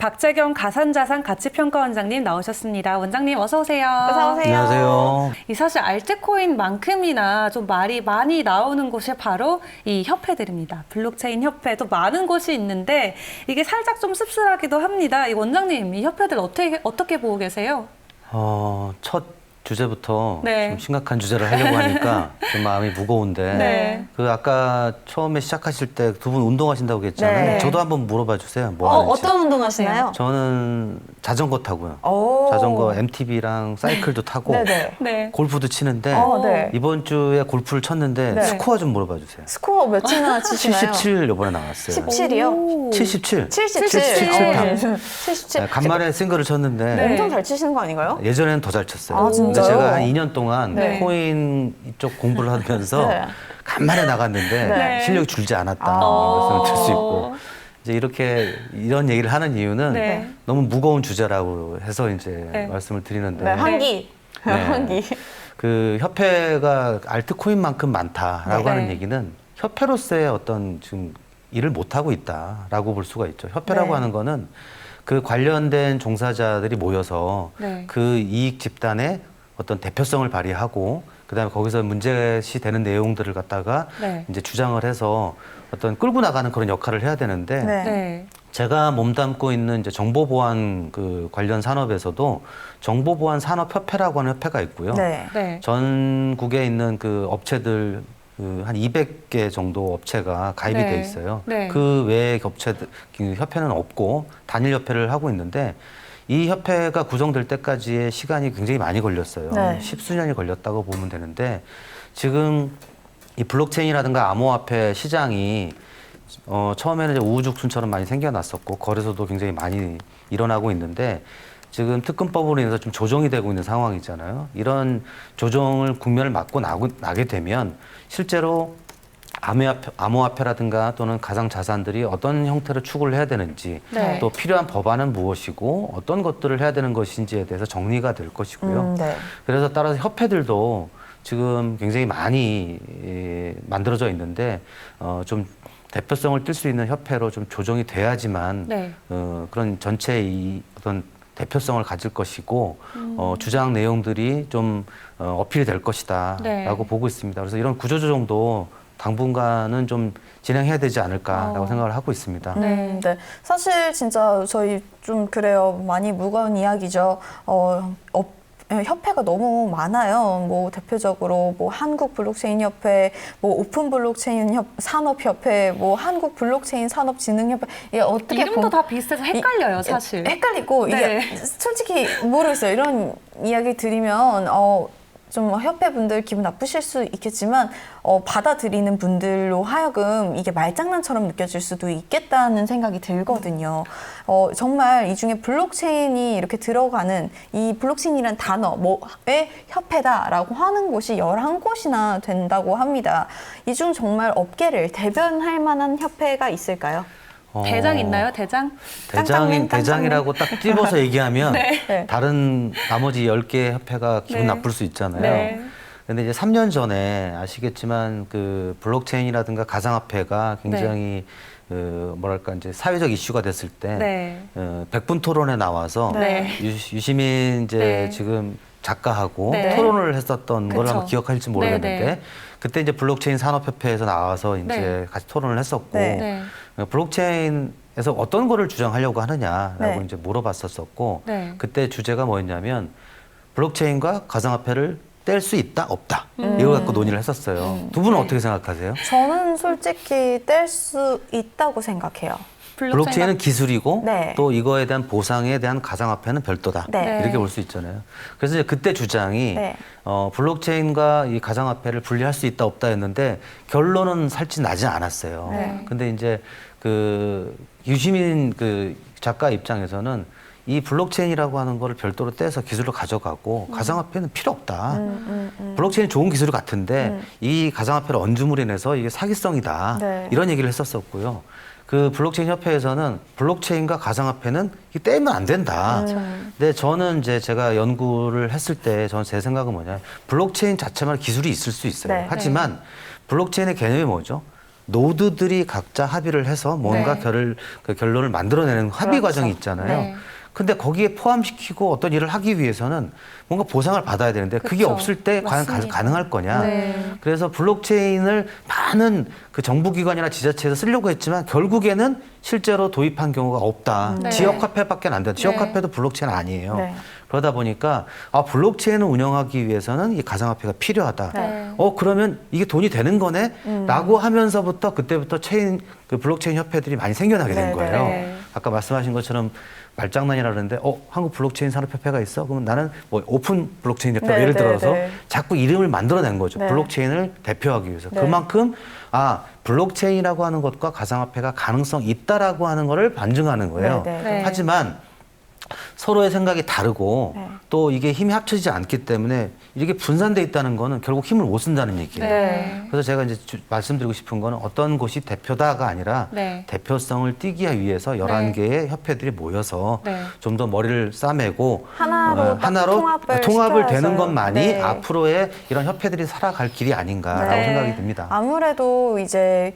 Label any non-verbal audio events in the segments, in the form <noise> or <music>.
박재경 가산자산 가치평가원장님 나오셨습니다. 원장님 어서 오세요. 어서 오세요. 안녕하세요. 이 사실 알트코인만큼이나 좀 말이 많이 나오는 곳이 바로 이 협회들입니다. 블록체인 협회 또 많은 곳이 있는데 이게 살짝 좀 씁쓸하기도 합니다. 이 원장님 이 협회들 어떻게 어떻게 보고 계세요? 어, 첫 주제부터 네. 좀 심각한 주제를 하려고 하니까 <laughs> 좀 마음이 무거운데 네. 그 아까 처음에 시작하실 때 두 분 운동하신다고 했잖아요. 네. 저도 한번 물어봐 주세요. 뭐 어, 하는지. 어떤 운동 하시나요? 저는 자전거 타고요. 오. 자전거 MTB랑 사이클도 타고 네네. 네. 골프도 치는데 어, 네. 이번 주에 골프를 쳤는데 네. 스코어 좀 물어봐 주세요. 스코어 몇이나 <laughs> 치시나요? 77 이번에 나왔어요. 17이요? 77. 77. 77 타. 어, 77. 네, 간만에 싱글을 쳤는데 네. 엄청 잘 치시는 거 아닌가요? 예전에는 더 잘 쳤어요. 아, 근데 진짜요? 제가 한 2년 동안 네. 코인 이쪽 공부를 하면서 <laughs> 네. 간만에 나갔는데 네. 실력이 줄지 않았다 아. 말씀을 드릴 수 있고 이제 이렇게 이런 얘기를 하는 이유는 네. 너무 무거운 주제라고 해서 이제 네. 말씀을 드리는데 네, 한기. 네. 한기. 그 협회가 알트코인만큼 많다라고 네. 하는 얘기는 협회로서의 어떤 지금 일을 못 하고 있다라고 볼 수가 있죠. 협회라고 네. 하는 거는 그 관련된 종사자들이 모여서 네. 그 이익 집단의 어떤 대표성을 발휘하고 그다음에 거기서 문제시 되는 내용들을 갖다가 네. 이제 주장을 해서 어떤 끌고 나가는 그런 역할을 해야 되는데 네. 네. 제가 몸담고 있는 이제 정보 보안 그 관련 산업에서도 정보 보안 산업 협회라고 하는 협회가 있고요. 네. 네. 전국에 있는 그 업체들 그한 200개 정도 업체가 가입이 네. 돼 있어요. 네. 그 외의 업체들 그 협회는 없고 단일 협회를 하고 있는데 이 협회가 구성될 때까지의 시간이 굉장히 많이 걸렸어요. 네. 십수년이 걸렸다고 보면 되는데 지금 이 블록체인이라든가 암호화폐 시장이 어, 처음에는 이제 우후죽순처럼 많이 생겨났었고 거래소도 굉장히 많이 일어나고 있는데 지금 특검법으로 인해서 좀 조정이 되고 있는 상황이잖아요. 이런 조정을 국면을 맞고 나고, 나게 되면 실제로 암호화폐, 암호화폐라든가 또는 가상 자산들이 어떤 형태로 추구를 해야 되는지 네. 또 필요한 법안은 무엇이고 어떤 것들을 해야 되는 것인지에 대해서 정리가 될 것이고요. 음, 네. 그래서 따라서 협회들도 지금 굉장히 많이 예, 만들어져 있는데 어, 좀 대표성을 띌수 있는 협회로 좀 조정이 돼야지만 네. 어, 그런 전체의 이 어떤 대표성을 가질 것이고 어, 주장 내용들이 좀 어, 어필이 될 것이다라고 네. 보고 있습니다. 그래서 이런 구조조정도 당분간은 좀 진행해야 되지 않을까라고 어. 생각을 하고 있습니다. 음, 네. 사실 진짜 저희 좀 그래요. 많이 무거운 이야기죠. 어, 업, 예, 협회가 너무 많아요. 뭐 대표적으로 뭐 한국 블록체인 협회, 뭐 오픈 블록체인 협, 산업 협회, 뭐 한국 블록체인 산업 진흥 협회. 이게 어떻게 이름도 보면 다 비슷해서 헷갈려요, 사실. 헷갈리고 네. 이게 솔직히 모르겠어요. 이런 이야기 드리면 어. 좀 협회 분들 기분 나쁘실 수 있겠지만 어, 받아들이는 분들로 하여금 이게 말장난처럼 느껴질 수도 있겠다는 생각이 들거든요. 어, 정말 이 중에 블록체인이 이렇게 들어가는 이 블록체인이란 단어 뭐의 협회다라고 하는 곳이 11곳이나 된다고 합니다. 이 중 정말 업계를 대변할 만한 협회가 있을까요? 어, 대장 있나요, 대장? 대장인 대장이라고 딱 찝어서 <laughs> 얘기하면 네. 다른 나머지 10개 협회가 기분 네. 나쁠 수 있잖아요. 네. 근데 이제 3년 전에 아시겠지만 그 블록체인이라든가 가상화폐가 굉장히 그 뭐랄까 이제 사회적 이슈가 됐을 때 네. 어, 백분 토론에 나와서 네. 유, 유시민 이제 네. 지금 작가하고 네. 토론을 했었던 걸 그쵸. 한번 기억할지 모르겠는데 네, 네. 그때 이제 블록체인 산업협회에서 나와서 이제 네. 같이 토론을 했었고 네. 네. 어, 블록체인에서 어떤 거를 주장하려고 하느냐라고 네. 이제 물어봤었었고 네. 그때 주제가 뭐였냐면 블록체인과 가상화폐를 뗄 수 있다 없다 음. 이걸 갖고 논의를 했었어요. 두 분은 네. 어떻게 생각하세요? 저는 솔직히 뗄 수 있다고 생각해요. 블록체인 은 기술이고 네. 또 이거에 대한 보상에 대한 가상화폐는 별도다. 네. 이렇게 볼 수 있잖아요. 그래서 이제 그때 주장이 네. 어, 블록체인과 이 가상화폐를 분리할 수 있다 없다였는데 결론은 살지 나지 않았어요. 네. 근데 이제 그 유시민 그 작가 입장에서는 이 블록체인이라고 하는 거를 별도로 떼서 기술로 가져가고 가상화폐는 필요 없다. 음, 음, 음. 블록체인 좋은 기술 같은데 음. 이 가상화폐를 얹음으로 인해서 이게 사기성이다 네. 이런 얘기를 했었었고요. 그 블록체인 협회에서는 블록체인과 가상화폐는 떼면 안 된다. 음. 근데 저는 이제 제가 연구를 했을 때 저는 제 생각은 뭐냐 블록체인 자체만 기술이 있을 수 있어요. 네. 하지만 블록체인의 개념이 뭐죠? 노드들이 각자 합의를 해서 뭔가 네. 결을 그 결론을 만들어내는 합의 그렇죠. 과정이 있잖아요. 네. 근데 거기에 포함시키고 어떤 일을 하기 위해서는 뭔가 보상을 받아야 되는데 그게 그쵸. 없을 때 과연 가, 맞습니다. 가능할 거냐. 네. 그래서 블록체인을 많은 그 정부기관이나 지자체에서 쓰려고 했지만 결국에는 실제로 도입한 경우가 없다. 네. 지역 화폐밖에 안 돼. 지역 네. 화폐도 블록체인 아니에요. 네. 그러다 보니까 아 블록체인을 운영하기 위해서는 이 가상화폐가 필요하다. 네. 어 그러면 이게 돈이 되는 거네?라고 하면서부터 그때부터 체인 그 블록체인 협회들이 많이 생겨나게 된 네, 거예요. 네. 아까 말씀하신 것처럼 말장난이라 그러는데 어 한국 블록체인 산업협회가 있어? 그러면 나는 뭐 오픈 블록체인 협회 네, 예를 네, 들어서 네. 자꾸 이름을 만들어낸 거죠. 네. 블록체인을 대표하기 위해서 네. 그만큼 아 블록체인이라고 하는 것과 가상화폐가 가능성 있다라고 하는 거를 반증하는 거예요. 네, 네, 네. 하지만 서로의 생각이 다르고 네. 또 이게 힘이 합쳐지지 않기 때문에 이렇게 분산돼 있다는 거는 결국 힘을 못 쓴다는 얘기예요. 네. 그래서 제가 이제 주- 말씀드리고 싶은 거는 어떤 곳이 대표다가 아니라 네. 대표성을 띠기 위해서 11개의 협회들이 모여서 네. 좀더 머리를 싸매고 하나로 어, 딱 하나로 통합을 통합을. 되는 것만이 네. 앞으로의 이런 협회들이 살아갈 길이 아닌가라고 네. 생각이 듭니다. 아무래도 이제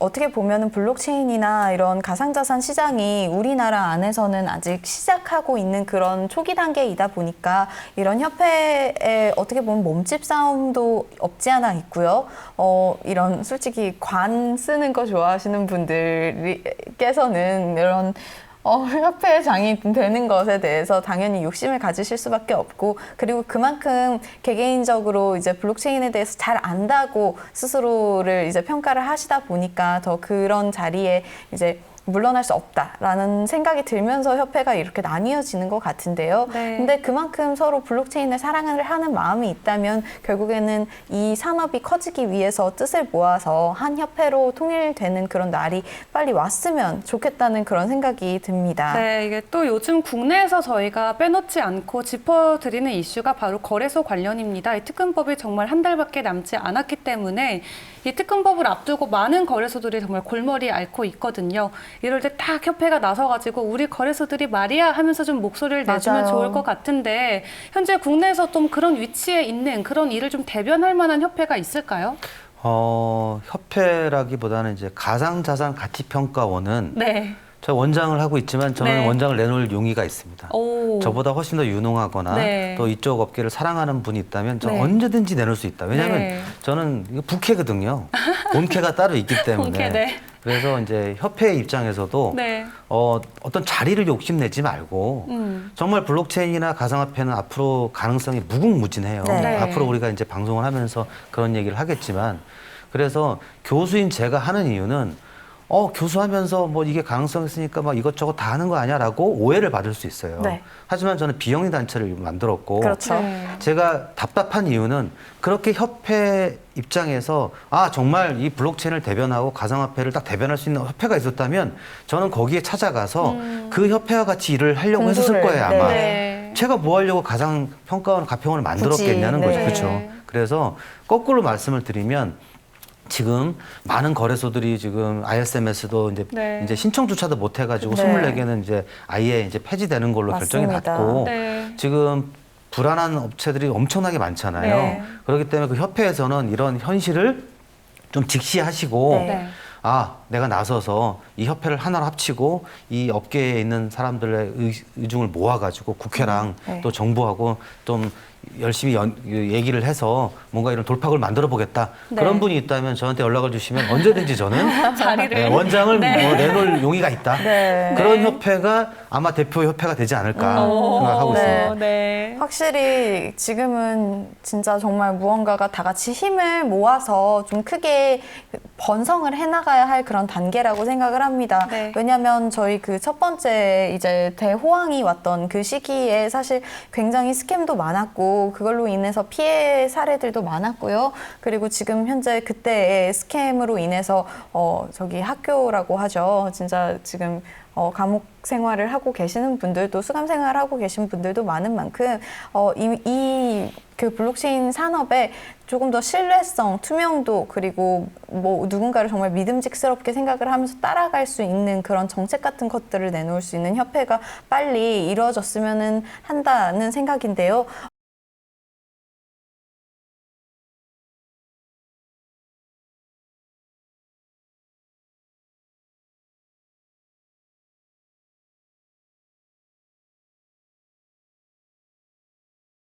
어떻게 보면은 블록체인이나 이런 가상자산 시장이 우리나라 안에서는 아직 시작하고 있는 그런 초기 단계이다 보니까 이런 협회에 어떻게 보면 몸집 싸움도 없지 않아 있고요. 어, 이런 솔직히 관 쓰는 거 좋아하시는 분들께서는 이런 어, 협회 장이 되는 것에 대해서 당연히 욕심을 가지실 수밖에 없고 그리고 그만큼 개개인적으로 이제 블록체인에 대해서 잘 안다고 스스로를 이제 평가를 하시다 보니까 더 그런 자리에 이제 물러날 수 없다라는 생각이 들면서 협회가 이렇게 나뉘어지는 것 같은데요. 네. 근데 그만큼 서로 블록체인을 사랑을 하는 마음이 있다면 결국에는 이 산업이 커지기 위해서 뜻을 모아서 한 협회로 통일되는 그런 날이 빨리 왔으면 좋겠다는 그런 생각이 듭니다. 네, 이게 또 요즘 국내에서 저희가 빼놓지 않고 짚어드리는 이슈가 바로 거래소 관련입니다. 이 특근법이 정말 한 달밖에 남지 않았기 때문에 이 특근법을 앞두고 많은 거래소들이 정말 골머리 앓고 있거든요. 이럴 때 딱 협회가 나서가지고 우리 거래소들이 말이야 하면서 좀 목소리를 내주면 맞아요. 좋을 것 같은데 현재 국내에서 좀 그런 위치에 있는 그런 일을 좀 대변할 만한 협회가 있을까요? 어, 협회라기보다는 이제 가상자산 가치평가원은 네. 저 원장을 하고 있지만 저는 네. 원장을 내놓을 용의가 있습니다. 오. 저보다 훨씬 더 유능하거나 네. 또 이쪽 업계를 사랑하는 분이 있다면 저 네. 언제든지 내놓을 수 있다. 왜냐하면 네. 저는 이거 부캐거든요. 본캐가 따로 있기 <laughs> 때문에. 본캐, 네. 그래서 이제 협회 입장에서도 네. 어, 어떤 자리를 욕심내지 말고 음. 정말 블록체인이나 가상화폐는 앞으로 가능성이 무궁무진해요. 네. 네. 앞으로 우리가 이제 방송을 하면서 그런 얘기를 하겠지만 그래서 교수인 제가 하는 이유는 어 교수하면서 뭐 이게 가능성 있으니까 막 이것저것 다 하는 거 아니야 라고 오해를 받을 수 있어요. 네. 하지만 저는 비영리 단체를 만들었고 그렇죠. 네. 제가 답답한 이유는 그렇게 협회 입장에서 아 정말 이 블록체인을 대변하고 가상화폐를 딱 대변할 수 있는 협회가 있었다면 저는 거기에 찾아가서 그 협회와 같이 일을 하려고 했었을 공부를, 거예요 아마. 네. 제가 뭐 하려고 가상 평가원 가평원을 만들었겠냐는 굳이, 거죠. 네. 그렇죠. 그래서 거꾸로 말씀을 드리면 지금 많은 거래소들이 지금 ISMS도 이제 네. 이제 신청조차도 못 해가지고 네. 24개는 이제 아예 이제 폐지되는 걸로 결정이 맞습니다. 났고 네. 지금 불안한 업체들이 엄청나게 많잖아요. 네. 그렇기 때문에 그 협회에서는 이런 현실을 좀 직시하시고 네. 네. 아 내가 나서서 이 협회를 하나로 합치고 이 업계에 있는 사람들의 의, 의중을 모아가지고 국회랑 네. 또 정부하고 좀 열심히 연- 얘기를 해서 뭔가 이런 돌파구를 만들어 보겠다 네. 그런 분이 있다면 저한테 연락을 주시면 언제든지 저는 <laughs> 자리를. 네, 원장을 네. 뭐 내놓을 용의가 있다 네. 그런 네. 협회가 아마 대표 협회가 되지 않을까 오, 생각하고 네. 있습니다. 네. 확실히 지금은 진짜 정말 무언가가 다 같이 힘을 모아서 좀 크게 번성을 해나가야 할 그런 단계라고 생각을 합니다. 네. 왜냐하면 저희 그 첫 번째 이제 대호황이 왔던 그 시기에 사실 굉장히 스캠도 많았고 그걸로 인해서 피해 사례들도 많았고요. 그리고 지금 현재 그때의 스캠으로 인해서 어 저기 학교라고 하죠. 진짜 지금 어, 감옥 생활을 하고 계시는 분들도 수감 생활을 하고 계신 분들도 많은 만큼 어, 이그 블록체인 산업에 조금 더 신뢰성, 투명도 그리고 뭐 누군가를 정말 믿음직스럽게 생각을 하면서 따라갈 수 있는 그런 정책 같은 것들을 내놓을 수 있는 협회가 빨리 이루어졌으면 한다는 생각인데요.